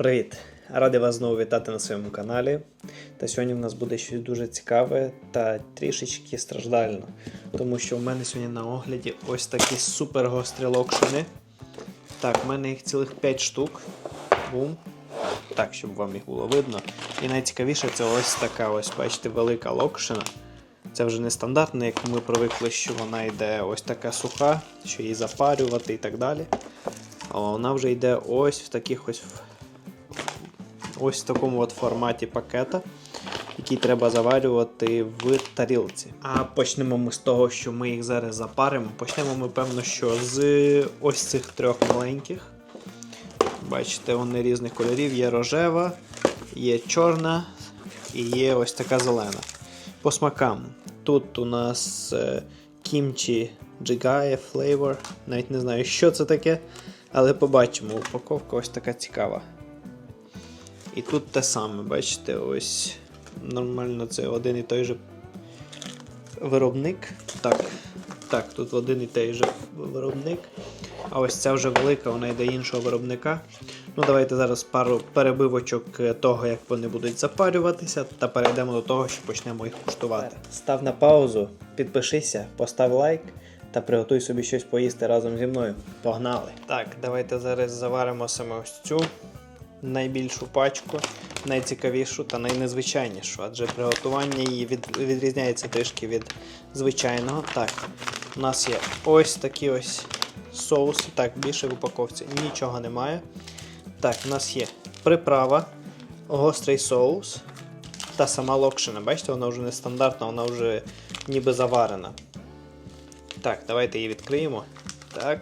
Привіт! Радий вас знову вітати на своєму каналі. Та сьогодні в нас буде щось дуже цікаве та трішечки страждально. Тому що в мене сьогодні на огляді ось такі супер гострі локшини. Так, в мене їх цілих 5 штук. Бум. Так, щоб вам їх було видно. І найцікавіше це ось така ось, бачите, велика локшина. Це вже не стандартна, як ми привикли, що вона йде ось така суха, що її запарювати і так далі. А вона вже йде ось в таких ось ось в такому от форматі пакета, який треба заварювати в тарілці. А почнемо ми з того, що ми їх зараз запаримо. Почнемо ми, певно, що з ось цих трьох маленьких. Бачите, вони різних кольорів. Є рожева, є чорна і є ось така зелена. По смакам. Тут у нас е, кімчі джигає флейвор. Навіть не знаю, що це таке, але побачимо. Упаковка ось така цікава. І тут те саме, бачите, ось нормально це один і той же виробник. Так, так, тут один і той же виробник. А ось ця вже велика, вона йде іншого виробника. Ну, давайте зараз пару перебивочок е, того, як вони будуть запарюватися, та перейдемо до того, що почнемо їх куштувати. Став на паузу, підпишися, постав лайк та приготуй собі щось поїсти разом зі мною. Погнали! Так, давайте зараз заваримо саме ось цю найбільшу пачку, найцікавішу та найнезвичайнішу, адже приготування її від, відрізняється трішки від звичайного. Так, у нас є ось такі ось соуси. Так, більше в упаковці нічого немає. Так, у нас є приправа, гострий соус та сама локшина. Бачите, вона вже не стандартна, вона вже ніби заварена. Так, давайте її відкриємо. Так.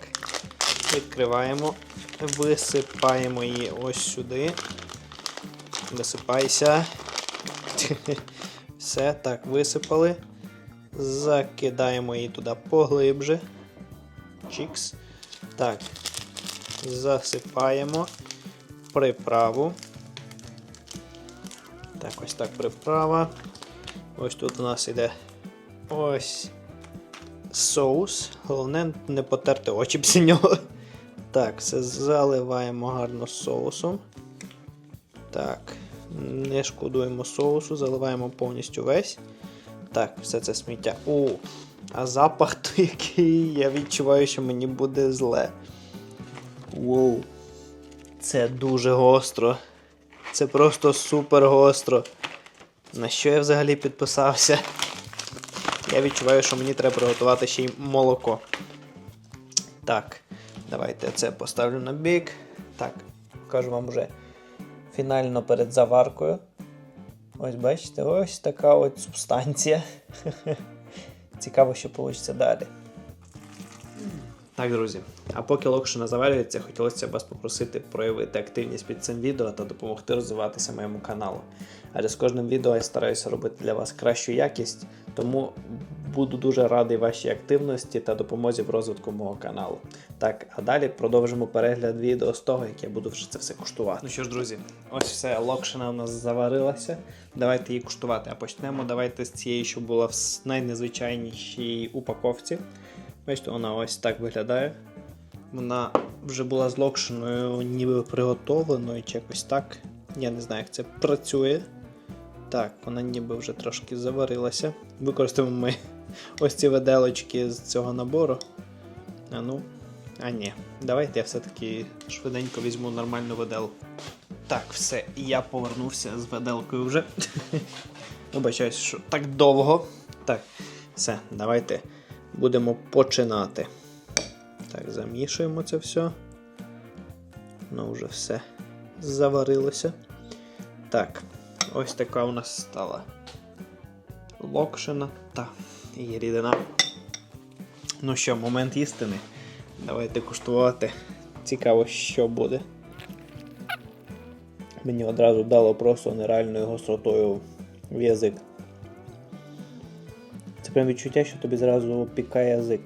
Відкриваємо, висипаємо її ось сюди. Висипайся. Все, так, висипали. Закидаємо її туди поглибже. Чікс. Так. Засипаємо приправу. Так, ось так приправа. Ось тут у нас іде ось соус. Головне не потерти очі після нього. Так, все заливаємо гарно соусом. Так, не шкодуємо соусу, заливаємо повністю весь. Так, все це сміття. О, а запах то який я відчуваю, що мені буде зле. Воу. Це дуже гостро. Це просто супер гостро. На що я взагалі підписався? Я відчуваю, що мені треба приготувати ще й молоко. Так, давайте це поставлю на бік. Так, покажу вам вже фінально перед заваркою. Ось бачите, ось така от субстанція. Цікаво, що вийде далі. Так, друзі, а поки локшина заварюється, хотілося б вас попросити проявити активність під цим відео та допомогти розвиватися моєму каналу. Адже з кожним відео я стараюся робити для вас кращу якість, тому буду дуже радий вашій активності та допомозі в розвитку мого каналу. Так, а далі продовжимо перегляд відео з того, як я буду вже це все куштувати. Ну що ж, друзі, ось все, локшина у нас заварилася. Давайте її куштувати. А почнемо давайте з цієї, що була в найнезвичайнішій упаковці. Бачите, вона ось так виглядає. Вона вже була з локшиною ніби приготовленою чи якось так. Я не знаю, як це працює. Так, вона ніби вже трошки заварилася. Використаємо ми ось ці виделочки з цього набору. А ну, а ні. Давайте я все-таки швиденько візьму нормальну виделку. Так, все, я повернувся з виделкою вже. Вибачаюсь, що так довго. Так, все, давайте будемо починати. Так, замішуємо це все. Воно вже все заварилося. Так, ось така у нас стала локшина та її рідина. Ну що, момент істини. Давайте куштувати. Цікаво, що буде. Мені одразу дало просто нереальною гостротою в язик. Прям відчуття, що тобі зразу пікає язик.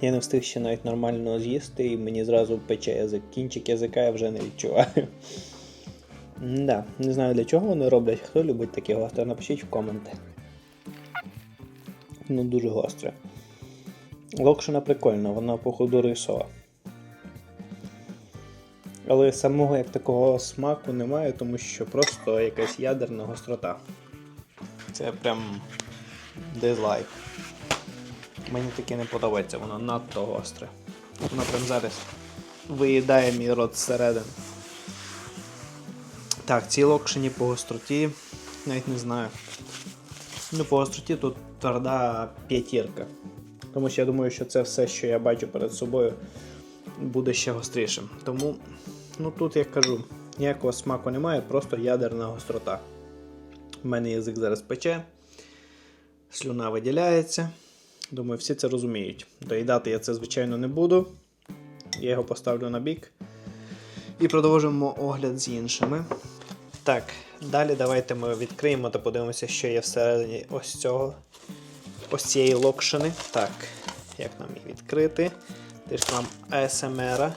Я не встиг ще навіть нормально з'їсти, і мені зразу пече язик. Кінчик язика я вже не відчуваю. Да, Не знаю для чого вони роблять. Хто любить таке гостре, напишіть в коменти. Ну, дуже гостре. Локшина прикольна, вона походу рисова. Але самого як такого смаку немає, тому що просто якась ядерна гострота. Це прям дизлайк. Мені таке не подобається, воно надто гостре. Воно прям зараз виїдає мій рот зсередини. Так, ці локшені по гостроті, навіть не знаю. Ну, по гостроті тут тверда п'ятірка. Тому що я думаю, що це все, що я бачу перед собою, буде ще гострішим. Тому, ну тут я кажу, ніякого смаку немає, просто ядерна гострота. У мене язик зараз пече, слюна виділяється. Думаю, всі це розуміють. Доїдати я це, звичайно, не буду. Я його поставлю на бік. І продовжимо огляд з іншими. Так, далі давайте ми відкриємо та подивимося, що є всередині ось цього. Ось цієї локшини. Так, як нам її відкрити? Ти ж нам ASMR.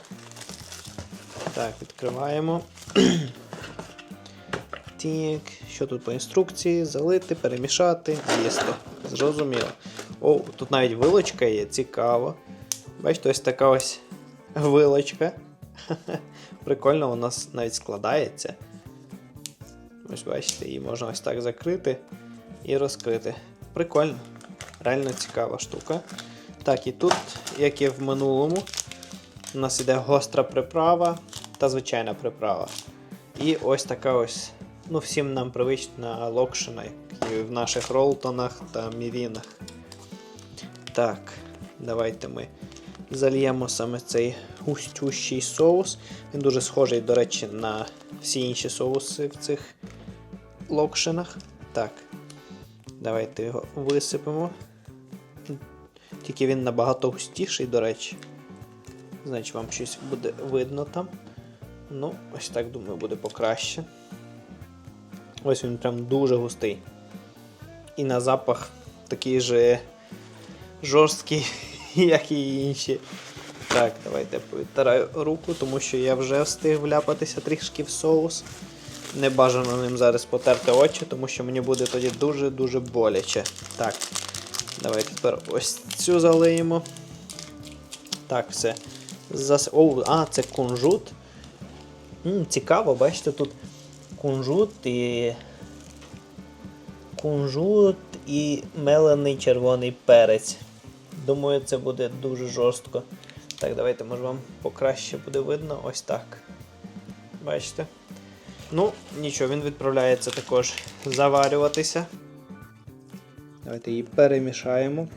Так, відкриваємо. Так, що тут по інструкції? Залити, перемішати, їсти. Зрозуміло. О, тут навіть вилочка є, цікаво. Бачите, ось така ось вилочка. Прикольно, вона с- навіть складається. Ось бачите, її можна ось так закрити і розкрити. Прикольно. Реально цікава штука. Так, і тут, як і в минулому, у нас іде гостра приправа та звичайна приправа. І ось така ось, ну, всім нам привична локшина, як і в наших ролтонах та мівінах. Так, давайте ми зальємо саме цей густющий соус. Він дуже схожий, до речі, на всі інші соуси в цих локшинах. Так, давайте його висипемо. Тільки він набагато густіший, до речі. Значить, вам щось буде видно там. Ну, ось так думаю, буде покраще. Ось він прям дуже густий. І на запах такий же жорсткий, як і інші. Так, давайте я повитираю руку, тому що я вже встиг вляпатися трішки в соус. Не бажано ним зараз потерти очі, тому що мені буде тоді дуже-дуже боляче. Так, давайте тепер ось цю залиємо. Так, все. Зас... О, а, це кунжут. М, цікаво, бачите, тут кунжут і. Кунжут і мелений червоний перець. Думаю, це буде дуже жорстко. Так, давайте, може вам покраще буде видно. Ось так. Бачите? Ну, нічого, він відправляється також заварюватися. Давайте її перемішаємо.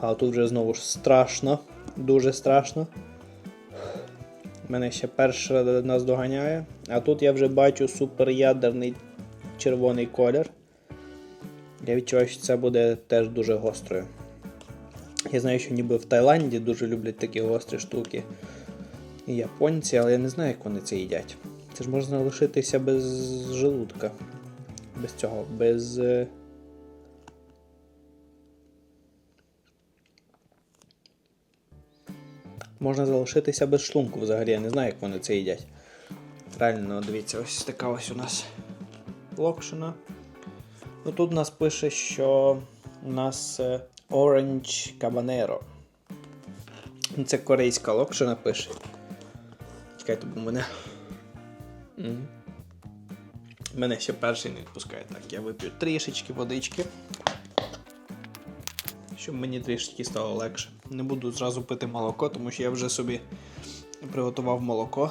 А тут вже знову ж страшно, дуже страшно. Мене ще перша нас доганяє. А тут я вже бачу суперядерний червоний колір. Я відчуваю, що це буде теж дуже гострою. Я знаю, що ніби в Таїланді дуже люблять такі гострі штуки. І японці, але я не знаю, як вони це їдять. Це ж можна лишитися без желудка. Без цього, без. Можна залишитися без шлунку взагалі, я не знаю, як вони це їдять. Реально, дивіться, ось така ось у нас локшина. Ну тут у нас пише, що у нас е, Orange Cabanero. Ну, Це корейська локшина пише. Чекайте, бо мене. Мене ще перший не відпускає. Так, я вип'ю трішечки водички. Щоб мені трішечки стало легше. Не буду зразу пити молоко, тому що я вже собі приготував молоко.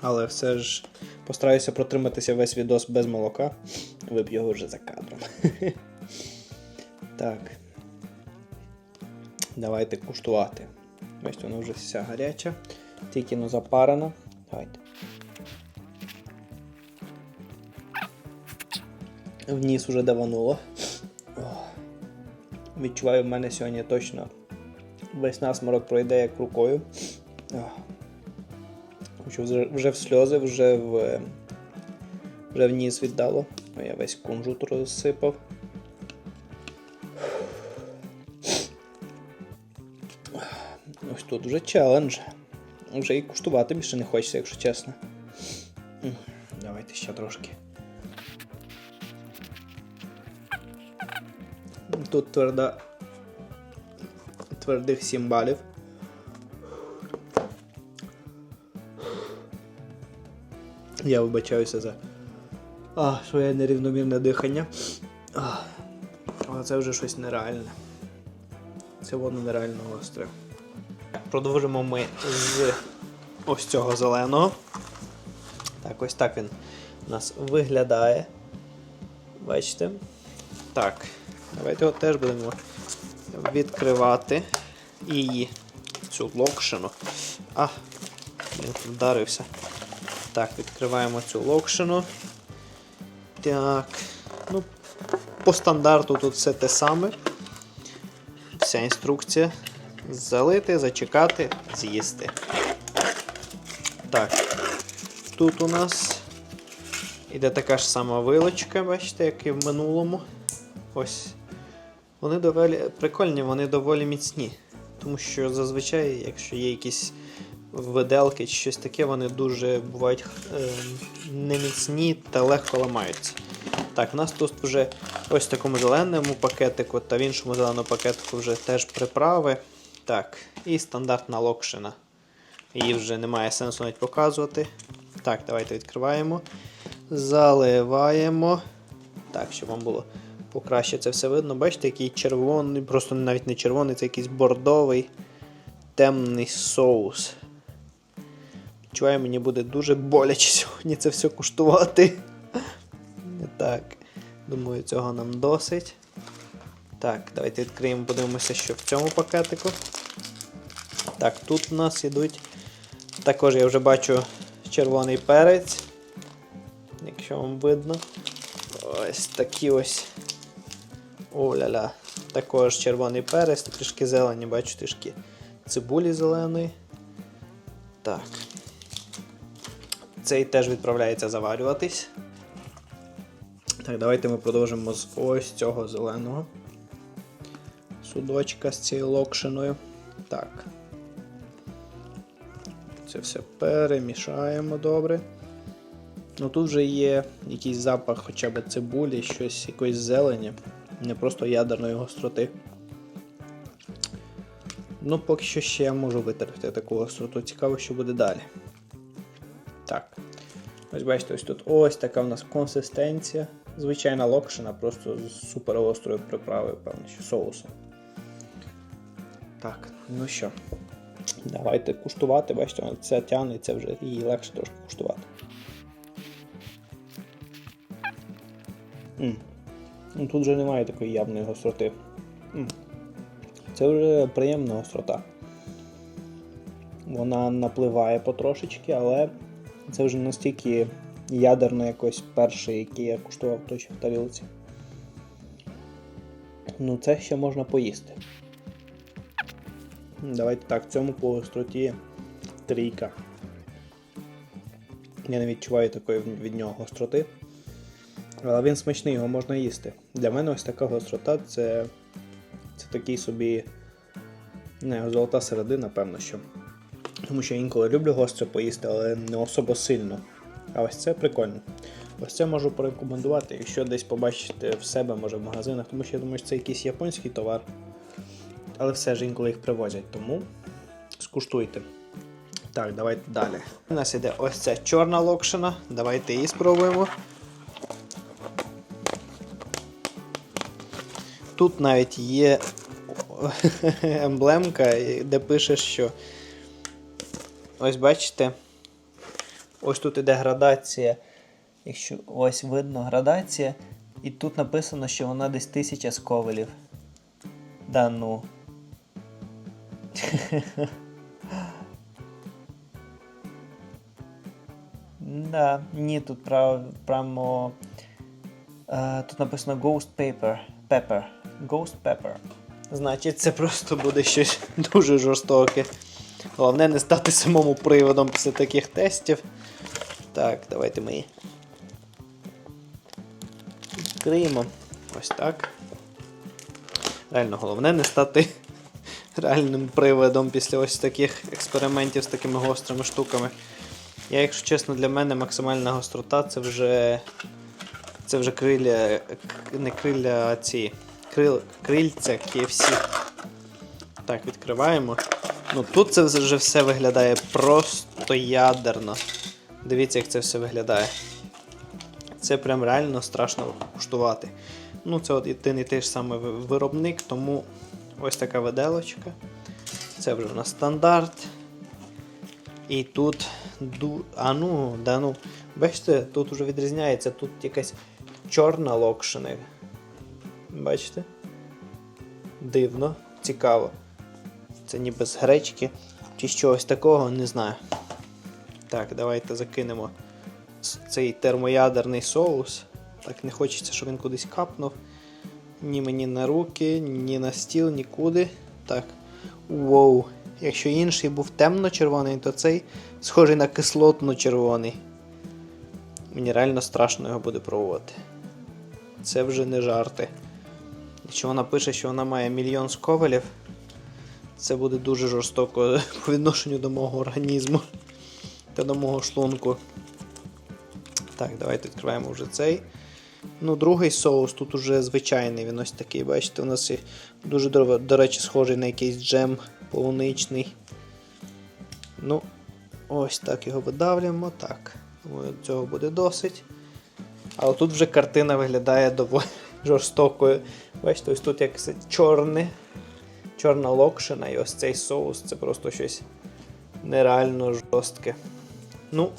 Але все ж постараюся протриматися весь відос без молока. Вип'ю його вже за кадром. Так. Давайте куштувати. Ось воно вже вся гаряча. Тільки ну запарена. Давайте. В ніс уже давануло. Відчуваю, в мене сьогодні точно весь насморок пройде як рукою. Вже- вже в сльози, вже в, вже в ніс віддало. Ну, Я весь кунжут розсипав. Ось тут вже челендж. Вже і куштувати більше не хочеться, якщо чесно. Давайте ще трошки. тут тверда твердих сімбалів. Я вибачаюся за а, своє нерівномірне дихання. А, Але це вже щось нереальне. Це воно нереально гостре. Продовжимо ми з ось цього зеленого. Так, ось так він у нас виглядає. Бачите? Так давайте його теж будемо відкривати її цю локшину. А, він вдарився. Так, відкриваємо цю локшину. Так. Ну, по стандарту тут все те саме. Вся інструкція. Залити, зачекати, з'їсти. Так. Тут у нас іде така ж сама вилочка, бачите, як і в минулому. Ось. Вони доволі прикольні, вони доволі міцні. Тому що зазвичай, якщо є якісь виделки чи щось таке, вони дуже бувають е, неміцні та легко ламаються. Так, у нас тут вже ось в такому зеленому пакетику та в іншому зеленому пакетику вже теж приправи. Так, і стандартна локшина. Її вже немає сенсу навіть показувати. Так, давайте відкриваємо. Заливаємо. Так, щоб вам було покраще це все видно. Бачите, який червоний, просто навіть не червоний, це якийсь бордовий темний соус. Відчуваю, мені буде дуже боляче сьогодні це все куштувати. Так, думаю, цього нам досить. Так, давайте відкриємо, подивимося, що в цьому пакетику. Так, тут у нас ідуть. Також я вже бачу червоний перець. Якщо вам видно. Ось такі ось. О-ля-ля. Також червоний перець, трішки зелені, бачу трішки цибулі зеленої. Так. Цей теж відправляється заварюватись. Так, давайте ми продовжимо з ось цього зеленого судочка з цією локшиною. Так. Це все перемішаємо добре. Ну тут вже є якийсь запах хоча б цибулі, щось якоїсь зелені, не просто ядерної гостроти. Ну, поки що ще я можу витерпіти таку гостроту. Цікаво, що буде далі. Так. Ось бачите, ось тут ось така в нас консистенція. Звичайна локшина, просто з супер гострою приправою, певно, що соусом. Так, ну що, давайте куштувати, бачите, це тягне, це вже її легше трошки куштувати. Ну, тут вже немає такої явної гостроти. Це вже приємна гострота. Вона напливає потрошечки, але це вже настільки ядерно якось перший, який я куштував точно в тарілці. Ну, це ще можна поїсти. Давайте так, цьому по гостроті трійка. Я не відчуваю такої від нього гостроти. Але він смачний, його можна їсти. Для мене ось така гострота це, це такий собі не, золота середина, певно що. Тому що інколи люблю гостро поїсти, але не особо сильно. А ось це прикольно. Ось це можу порекомендувати, якщо десь побачите в себе, може в магазинах, тому що я думаю, що це якийсь японський товар. Але все ж інколи їх привозять, тому скуштуйте. Так, давайте далі. У нас іде ось ця чорна локшина. Давайте її спробуємо. Тут навіть є емблемка, де пише, що ось бачите, ось тут іде градація. Якщо ось видно градація, і тут написано, що вона десь 1000 сковелів. Да ну. Да, ні, тут прямо. Е, тут написано Ghost Paper. Pepper. Ghost Pepper. Значить, це просто буде щось дуже жорстоке. Головне не стати самому приводом після таких тестів. Так, давайте ми відкриємо. Ось так. Реально, головне не стати реальним приводом після ось таких експериментів з такими гострими штуками. Я, якщо чесно, для мене максимальна гострота це вже. Це вже крилля. Не крилля, а ці. Крил, крильця KFC. Так, відкриваємо. Ну тут це вже все виглядає просто ядерно. Дивіться, як це все виглядає. Це прям реально страшно куштувати. Ну, це один і той ж самий виробник, тому ось така виделочка. Це вже у нас стандарт. І тут ду... А ну, да ну. Бачите, тут вже відрізняється, тут якась чорна локшина. Бачите? Дивно, цікаво. Це ніби з гречки чи з чогось такого, не знаю. Так, давайте закинемо цей термоядерний соус. Так не хочеться, щоб він кудись капнув. Ні мені на руки, ні на стіл, нікуди. Так. Воу. Якщо інший був темно-червоний, то цей схожий на кислотно-червоний. Мені реально страшно його буде пробувати. Це вже не жарти. Якщо вона пише, що вона має мільйон сковелів, це буде дуже жорстоко по відношенню до мого організму та до мого шлунку. Так, давайте відкриваємо вже цей. Ну, другий соус тут уже звичайний, він ось такий, бачите, у нас дуже, до, речі, схожий на якийсь джем полуничний. Ну, ось так його видавлюємо. Так. Думаю, цього буде досить. А отут вже картина виглядає доволі жорстокою. Бачите, ось тут як чорне, чорна локшина, і ось цей соус це просто щось нереально жорстке. Ну,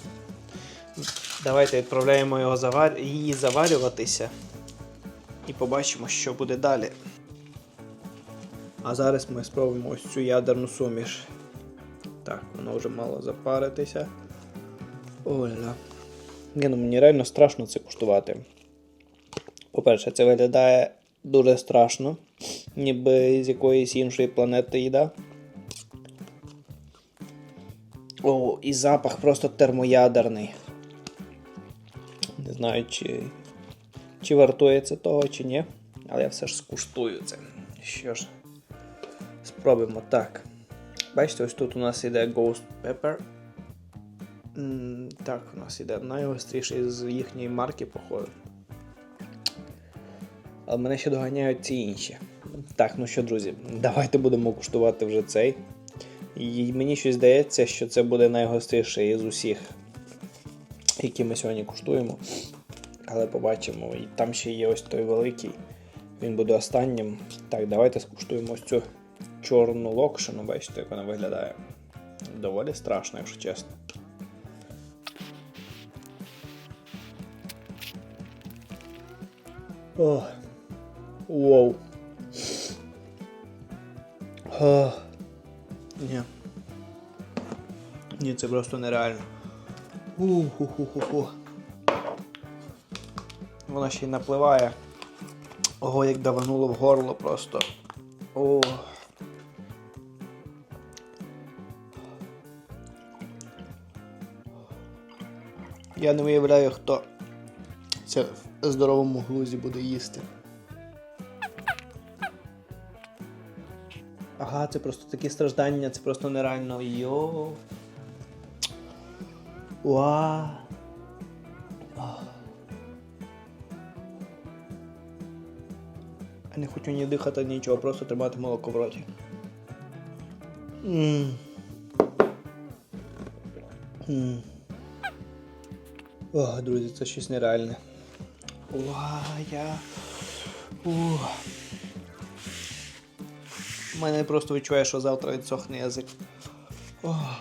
давайте відправляємо його завар... її заварюватися. І побачимо, що буде далі. А зараз ми спробуємо ось цю ядерну суміш. Так, воно вже мало запаритися. Оля. Ні, ну мені реально страшно це куштувати. По-перше, це виглядає дуже страшно, ніби з якоїсь іншої планети їда. О, і запах просто термоядерний. Не знаю, чи, чи вартує це того, чи ні. Але я все ж скуштую це. Що ж, спробуємо так. Бачите, ось тут у нас іде Ghost Pepper. М, Так, у нас іде найгостріший з їхньої марки, походу. Але мене ще доганяють ці інші. Так, ну що, друзі, давайте будемо куштувати вже цей. І мені щось здається, що це буде найгостріший із усіх, які ми сьогодні куштуємо. Але побачимо. І там ще є ось той великий. Він буде останнім. Так, давайте скуштуємо ось цю чорну локшину. Бачите, як вона виглядає. Доволі страшно, якщо чесно. О. Воу. О. Ні. Ні, це просто нереально. Уху-ху-ху-ху. Вона ще й напливає. Ого, як давануло в горло просто. О. Я не уявляю, хто це в здоровому глузі буде їсти. Ага, це просто такі страждання, це просто нереально. Йо. Уа. Я не хочу ні дихати, нічого, просто тримати молоко в роті. О, друзі, це щось нереальне. Уа, я. Ух. У мене просто відчуває, що завтра відсохне язик. Ох.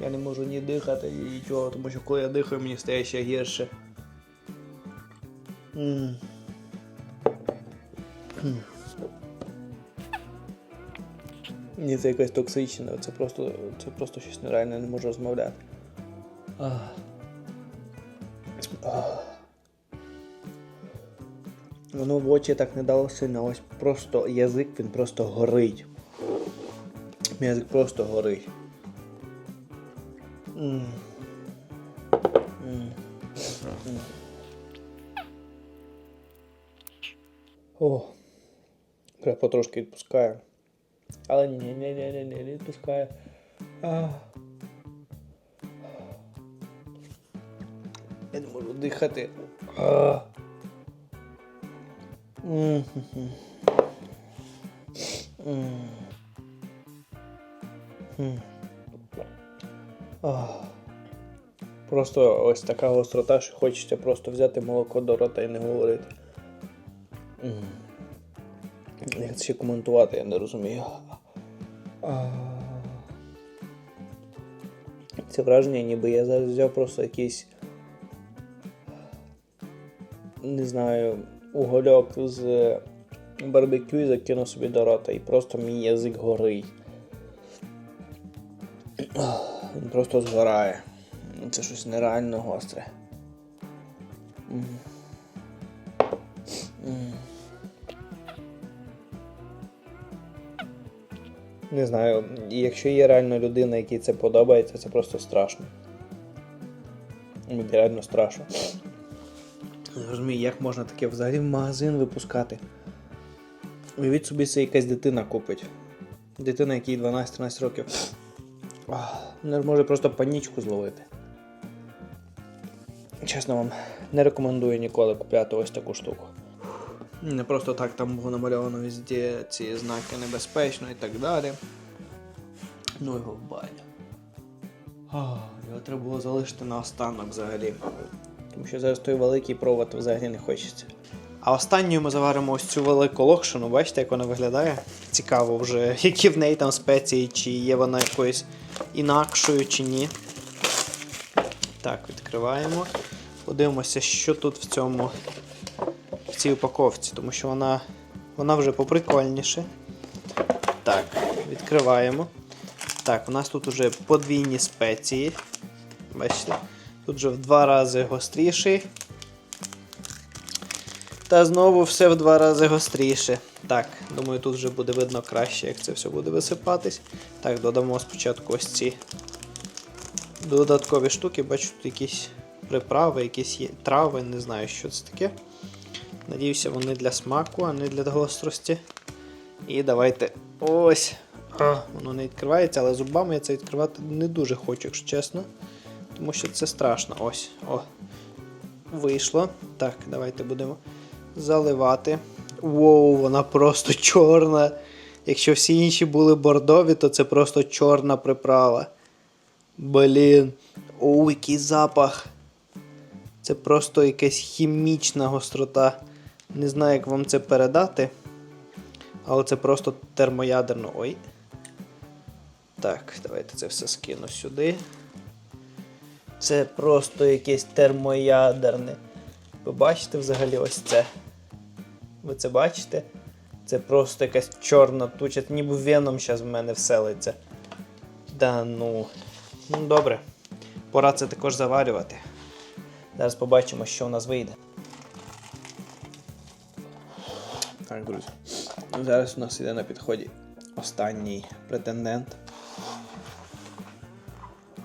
Я не можу ні дихати, ні нічого, тому що коли я дихаю, мені стає ще гірше. М. М. Ні, це якась токсична, це просто, це просто щось нереальне, не можу розмовляти. Ах. Ах. Воно в очі так не дало сильно, ось просто язик він просто горить. Язик просто горить. М. М. О. Прям потрошки відпускає. Але ні, ні, ні, ні, ні, не відпускає. Я не можу дихати. А. Просто ось така гострота, що хочеться просто взяти молоко до рота і не говорити. Як це коментувати, я не розумію. Це враження, ніби я зараз взяв просто якийсь. Не знаю, угольок з барбекю і закинув собі до рота, і просто мій язик горить. Він просто згорає. Це щось нереально гостре. Не знаю, якщо є реально людина, якій це подобається, це просто страшно. Мені реально страшно. Розумію, як можна таке взагалі в магазин випускати. Уявіть собі, це якась дитина купить. Дитина, якій 12-13 років. Вона може просто панічку зловити. Чесно вам, не рекомендую ніколи купляти ось таку штуку. Не просто так там було намальовано везде ці знаки небезпечно і так далі. Ну його в баню. Його треба було залишити на останок взагалі. Тому що зараз той великий провод взагалі не хочеться. А останньою ми заваримо ось цю велику локшину. Бачите, як вона виглядає? Цікаво вже, які в неї там спеції, чи є вона якоюсь інакшою, чи ні. Так, відкриваємо. Подивимося, що тут в цьому в цій упаковці, тому що вона, вона вже поприкольніше. Так, відкриваємо. Так, у нас тут вже подвійні спеції. Бачите? Тут вже в два рази гостріший. Та знову все в два рази гостріше. Так, думаю, тут вже буде видно краще, як це все буде висипатись. Так, додамо спочатку ось ці додаткові штуки. Бачу, тут якісь приправи, якісь є трави, не знаю, що це таке. Надіюся, вони для смаку, а не для гострості. І давайте ось. А, воно не відкривається, але зубами я це відкривати не дуже хочу, якщо чесно. Тому що це страшно. Ось. О. Вийшло. Так, давайте будемо заливати. Воу, вона просто чорна. Якщо всі інші були бордові, то це просто чорна приправа. Блін. Оу, який запах. Це просто якась хімічна гострота. Не знаю, як вам це передати. Але це просто термоядерно. Ой. Так, давайте це все скину сюди. Це просто якесь термоядерне. Ви бачите взагалі ось це? Ви це бачите? Це просто якась чорна туча, це ніби веном зараз в мене вселиться. Да ну. Ну добре. Пора це також заварювати. Зараз побачимо, що у нас вийде. Так, друзі. Зараз у нас іде на підході останній претендент.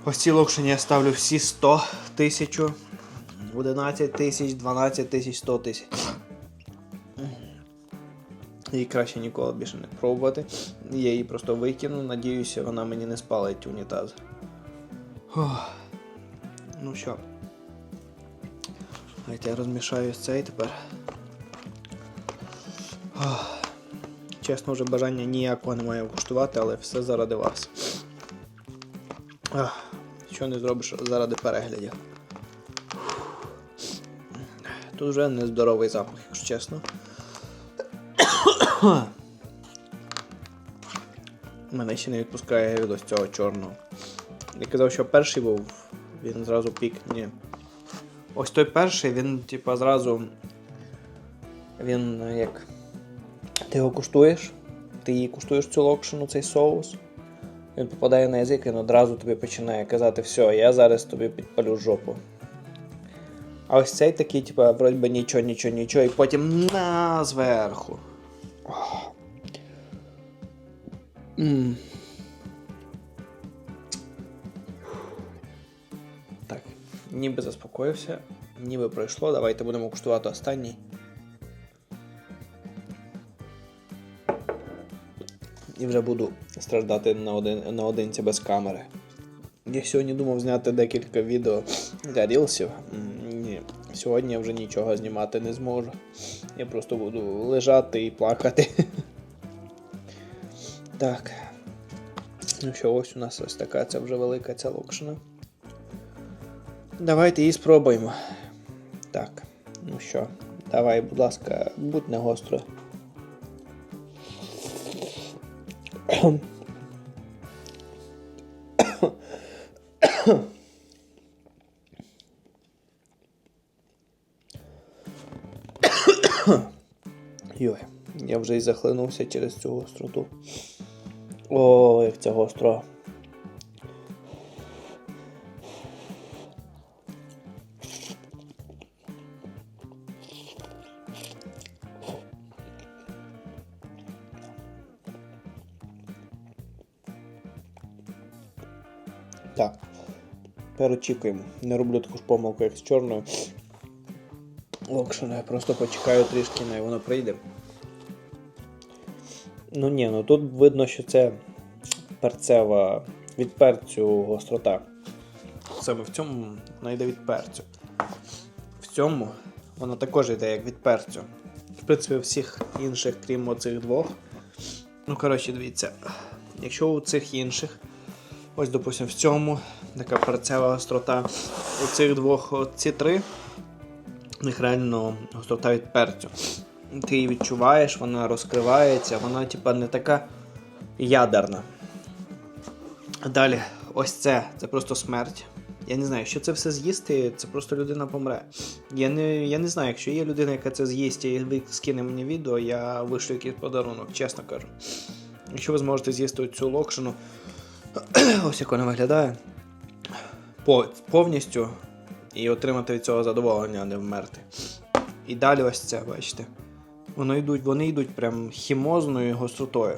Ось ці локшені я ставлю всі 100 тисяч, 11 тисяч, 12 тисяч, 100 тисяч. Її краще ніколи більше не пробувати. Я її просто викину, надіюся, вона мені не спалить унітаз. Ох. Ну що. Давайте я розмішаю цей тепер. Ох. Чесно, вже бажання ніякого немає куштувати, але все заради вас. Ах, що не зробиш заради переглядів. Тут вже нездоровий запах, якщо чесно. Мене ще не відпускає від ось цього чорного. Я казав, що перший був, він зразу пік. Ні. Ось той перший, він, типа, зразу. Він як. Ти його куштуєш, ти її куштуєш цю локшину, цей соус. Він попадає на язик і він одразу тобі починає казати, все, я зараз тобі підпалю жопу. А ось цей такий, типа, вроді би нічого, нічого, нічого, і потім на зверху. Так, ніби заспокоївся, ніби пройшло. Давайте будемо куштувати останній. І вже буду страждати наодин, наодинці без камери. Я сьогодні думав зняти декілька відео для рілсів. Ні, сьогодні я вже нічого знімати не зможу. Я просто буду лежати і плакати. Так. Ну що, ось у нас ось така ця вже велика ця локшина. Давайте її спробуємо. Так, ну що, давай, будь ласка, будь не гостро. Йой, я вже і захлинувся через цю гостроту. О, як це гостро. Так. Тепер очікуємо. Не роблю таку ж помилку, як з чорною. Локшиною. Просто почекаю трішки, і воно прийде. Ну ні, ну тут видно, що це перцева від перцю гострота. Саме в цьому вона йде від перцю. В цьому вона також йде як від перцю. В принципі, всіх інших, крім оцих двох. Ну, коротше, дивіться. Якщо у цих інших, ось, допустимо, в цьому така перцева гострота. У цих двох, ці три, у них реально гострота від перцю. Ти її відчуваєш, вона розкривається, вона типа не така ядерна. Далі, ось це, це просто смерть. Я не знаю, що це все з'їсти, це просто людина помре. Я не, я не знаю, якщо є людина, яка це з'їсть і ви скине мені відео, я вишлю якийсь подарунок, чесно кажу. Якщо ви зможете з'їсти цю локшину, ось як вона виглядає, повністю і отримати від цього задоволення, а не вмерти. І далі ось це, бачите. Вони йдуть, вони йдуть прям хімозною гостротою.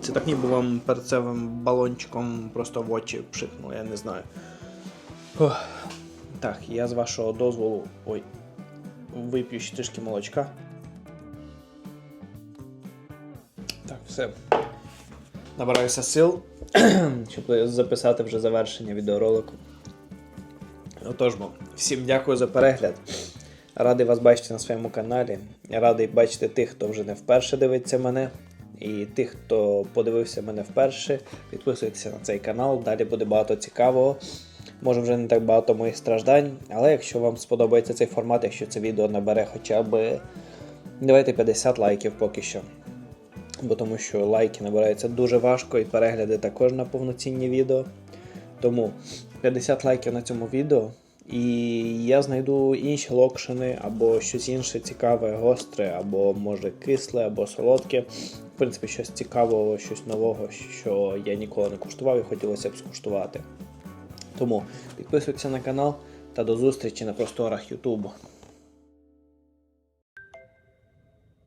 Це так ніби вам перцевим балончиком просто в очі пшикнуло, я не знаю. Ох. Так, я з вашого дозволу. Ой. Вип'ю ще трішки молочка. Так, все. Набираюся сил, щоб записати вже завершення відеоролику. Отож, бо, всім дякую за перегляд. Радий вас бачити на своєму каналі. Радий бачити тих, хто вже не вперше дивиться мене. І тих, хто подивився мене вперше, підписуйтеся на цей канал. Далі буде багато цікавого. Може вже не так багато моїх страждань. Але якщо вам сподобається цей формат, якщо це відео набере хоча б давайте 50 лайків поки що. Бо тому що лайки набираються дуже важко і перегляди також на повноцінні відео. Тому 50 лайків на цьому відео. І я знайду інші локшини, або щось інше цікаве, гостре, або може кисле, або солодке. В принципі, щось цікавого, щось нового, що я ніколи не куштував і хотілося б скуштувати. Тому підписуйтесь на канал та до зустрічі на просторах Ютубу.